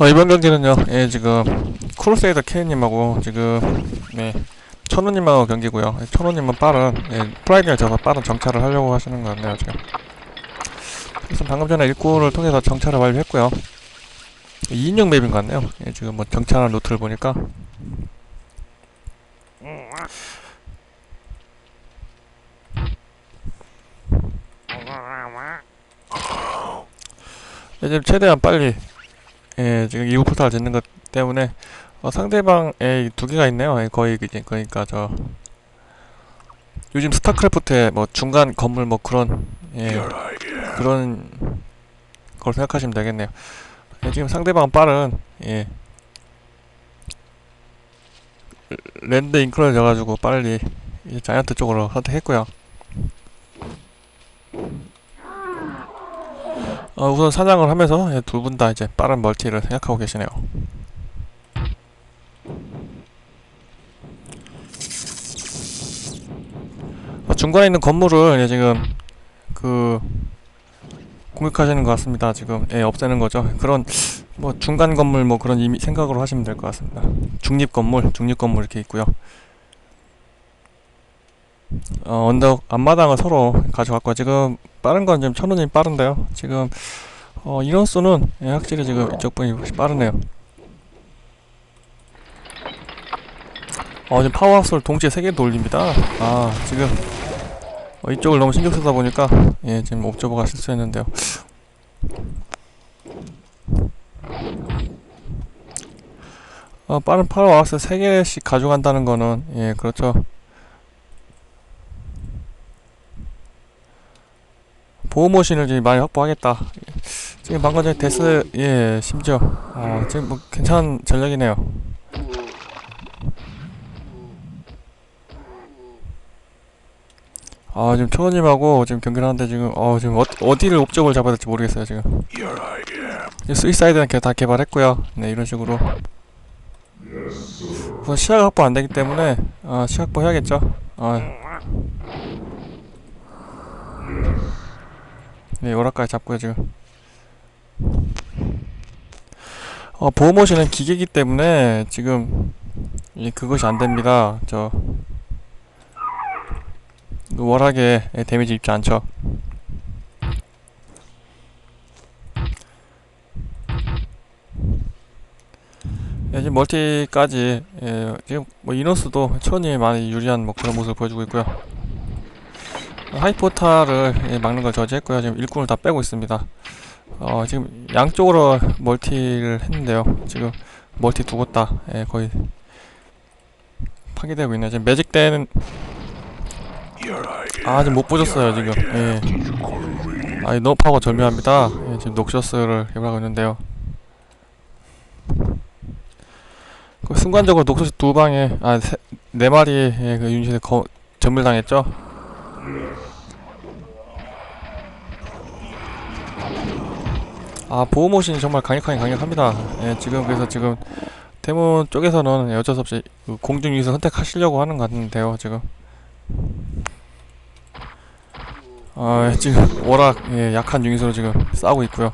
어, 이번 경기는요, 예, 지금, 크루세이더 K님하고, 지금, 네, 천우님하고 경기고요. 예, 천우님은 빠른, 예, 프라이드를 잡아 빠른 정찰을 하려고 하시는 것 같네요, 지금. 그래서 방금 전에 일꾼을 통해서 정찰을 완료했고요. 2인용 맵인 것 같네요. 예, 지금 뭐 정찰한 루트를 보니까. 예, 지금 최대한 빨리 예, 지금 이후 포탈 짓는 것 때문에 어, 상대방에 두 개가 있네요. 예, 거의 이제 그러니까 저 요즘 스타크래프트의 뭐 중간 건물 뭐 그런 예, 그런 걸 생각하시면 되겠네요. 예, 지금 상대방은 빠른 예, 랜드 인크를 져가지고 빨리 이 자이언트 쪽으로 선택했고요. 어, 우선 사냥을 하면서 예, 두분 다 이제 빠른 멀티를 생각하고 계시네요. 어, 중간에 있는 건물을 예, 지금 그 공격하시는 것 같습니다. 지금 예, 없애는 거죠. 그런 뭐 중간 건물 뭐 그런 이미 생각으로 하시면 될 것 같습니다. 중립 건물, 중립 건물 이렇게 있고요. 어, 언덕 앞마당을 서로 가져갔고 지금 빠른 건 지금 천원님 빠른데요. 지금 어, 인원수는 예, 확실히 지금 이쪽 분이 빠르네요. 어, 지금 파워하우스를 동시에 세 개를 돌립니다. 아, 지금 어, 이쪽을 너무 신경 쓰다 보니까 예, 지금 옵저버가 실수했는데요. 어, 빠른 파워하우스 세 개씩 가져간다는 거는 예, 그렇죠. 보호머신을 지금 많이 확보하겠다. 지금 방금 전에 데스, 예, 심지어, 어, 지금 뭐 괜찮은 전략이네요. 아, 지금 초원님하고 지금 경기를 하는데 지금, 어, 지금 어, 어디를 옵적을 잡아야 될지 모르겠어요, 지금. 스위사이드는 개- 다 개발했고요. 네, 이런 식으로. 우선 시야가 확보 안 되기 때문에, 아, 시야 확보 해야겠죠. 아, 네, 오락까지 잡고요, 지금. 어, 보호모신은 기계이기 때문에 지금 이 그것이 안 됩니다. 저그 워낙에 예, 데미지 입지 않죠. 예, 지금 멀티까지 예, 지금 뭐 인원수도 천이 많이 유리한 뭐 그런 모습을 보여주고 있고요. 하이포타를 예, 막는 걸 저지했고요. 지금 일꾼을 다 빼고 있습니다. 어, 지금 양쪽으로 멀티를 했는데요. 지금 멀티 두 곳다 예, 거의 파괴되고 있네요. 지금 매직 때는 아 지금 못 보셨어요 지금. 예. 아 너무 파워 절묘합니다. 예, 지금 녹셔스를 개발하고 있는데요. 그 순간적으로 녹셔스 두 방에 아네 마리의 그 유닛에 거, 전멸당했죠. 아 보호모신이 정말 강력하긴 강력합니다. 예, 지금 그래서 지금 대문 쪽에서는 어쩔 수 없이 그 공중 유닛을 선택하시려고 하는 것 같은데요, 지금. 아 지금 워낙 예, 약한 유닛으로 지금 싸우고 있고요.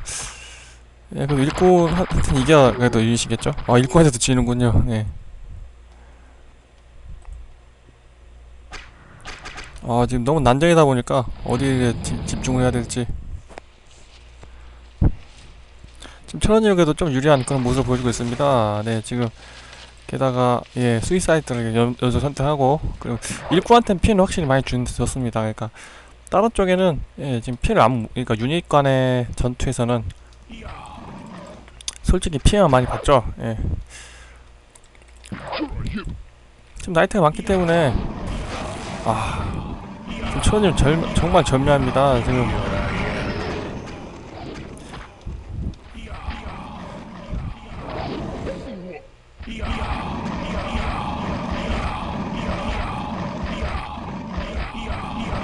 예, 그 일꾼 하여튼 이겨야 그래도 유닛이겠죠? 아 일꾼한테도 지는군요. 네. 아 지금 너무 난정이다 보니까 어디에 지- 집중을 해야 될지 지금 천원역에도 좀 유리한 그런 모습을 보여주고 있습니다. 네, 지금 게다가 예 스위사이드를 연- 연속 선택하고 그리고 일꾼한테는 피해는 확실히 많이 준, 줬습니다. 그러니까 다른 쪽에는 예 지금 피해를 안 그러니까 유닛 간의 전투에서는 솔직히 피해만 많이 봤죠. 예. 지금 나이트가 많기 때문에 아 천원님 절, 정말 절묘합니다. 지금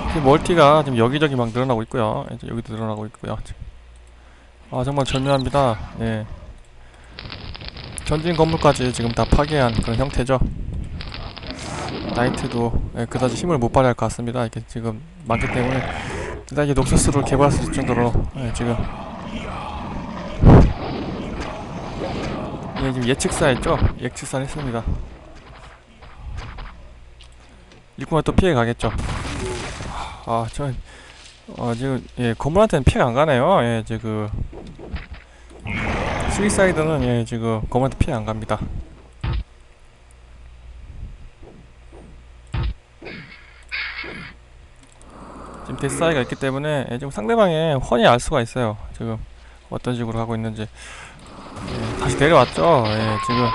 지금 멀티가 지금 여기저기 막 늘어나고 있고요. 이제 여기도 늘어나고 있고요. 아 정말 절묘합니다. 예. 전진 건물까지 지금 다 파괴한 그런 형태죠. 나이트도 예, 그다지 힘을 못 발휘할 것 같습니다. 이렇게 지금 많기 때문에 일단 이제 녹서스를 개발할 수 있을 정도로 예, 지금 예, 지금 예측사 했죠? 예측사 했습니다. 일꾼가 또 피해 가겠죠. 아, 저, 어, 지금, 예, 건물한테는 피해가 안 가네요. 예, 지금, 스위사이드는, 예, 지금, 건물한테 피해 안 갑니다. 지금 데스사이가 있기 때문에, 예, 지금 상대방의 훤히 알 수가 있어요. 지금, 어떤 식으로 하고 있는지. 예, 다시 내려왔죠. 예, 지금.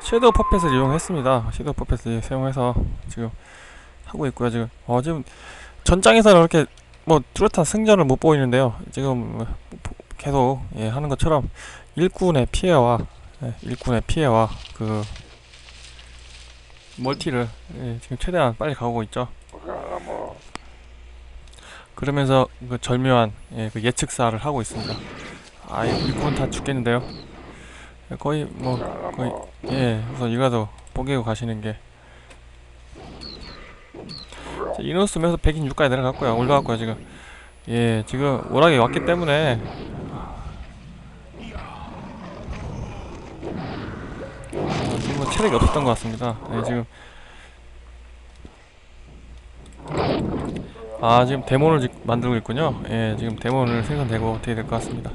섀도우 퍼펫을 이용했습니다. 섀도우 퍼펫을 사용해서 지금 하고 있고요. 지금 어 지금 전장에서는 이렇게 뭐 뚜렷한 승전을 못 보이는데요. 지금 뭐 보- 계속 예, 하는 것처럼 일꾼의 피해와 예, 일꾼의 피해와 그 멀티를 예, 지금 최대한 빨리 가고 있죠. 그러면서 그 절묘한 예, 그 예측사를 하고 있습니다. 아, 이 일꾼 다 죽겠는데요. 예, 거의 뭐 거의 예, 우선 이거라도 뽀개고 가시는 게. 자, 이노스 면서 126까지 내려갔고요. 올라갔고요, 지금. 예, 지금 오락이 왔기 때문에. 체력이 없었던 것 같습니다. 예, 지금. 아, 지금 데몬을 지- 만들고 있군요. 예, 지금 데몬을 생산되고 어떻게 될 것 같습니다.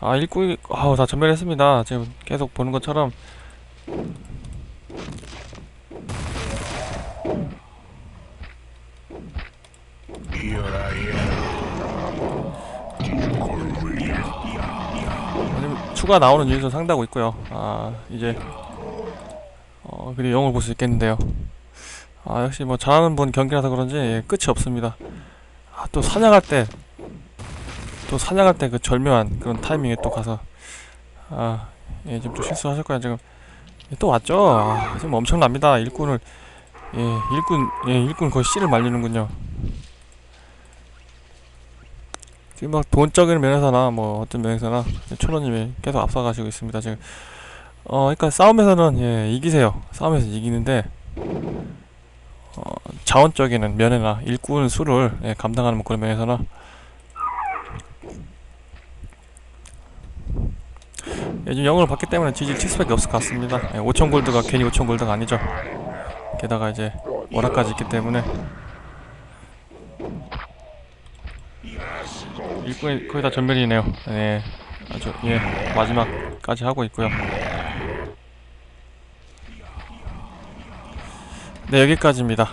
아, 일꾼이, 아우, 다 전멸했습니다. 지금 계속 보는 것처럼 지금 추가 나오는 유닛을 상대하고 있고요. 아 이제 어 그리고 영을 볼 수 있겠는데요. 아 역시 뭐 잘하는 분 경기라서 그런지 예, 끝이 없습니다. 아 또 사냥할 때 또 사냥할 때 그 절묘한 그런 타이밍에 또 가서 아 예 지금 또 실수하실 거야 지금 예, 또 왔죠. 아, 지금 엄청납니다. 일꾼을 예 일꾼 예 일꾼 거의 씨를 말리는군요. 지금 막 돈적인 면에서나 뭐 어떤 면에서나 초로님이 계속 앞서가시고 있습니다 지금 어 그러니까 싸움에서는 예 이기세요 싸움에서 이기는데 어 자원적인 면에나 일꾼 수를 예, 감당하는 뭐 그런 면에서는 예, 지금 영을 받기 때문에 지질 칠 수밖에 없을 것 같습니다 예, 5천 골드가 괜히 5천 골드가 아니죠 게다가 이제 오락까지 있기 때문에 일꾼이 거의 다 전멸이네요. 네, 아주 예 마지막까지 하고 있고요. 네 여기까지입니다.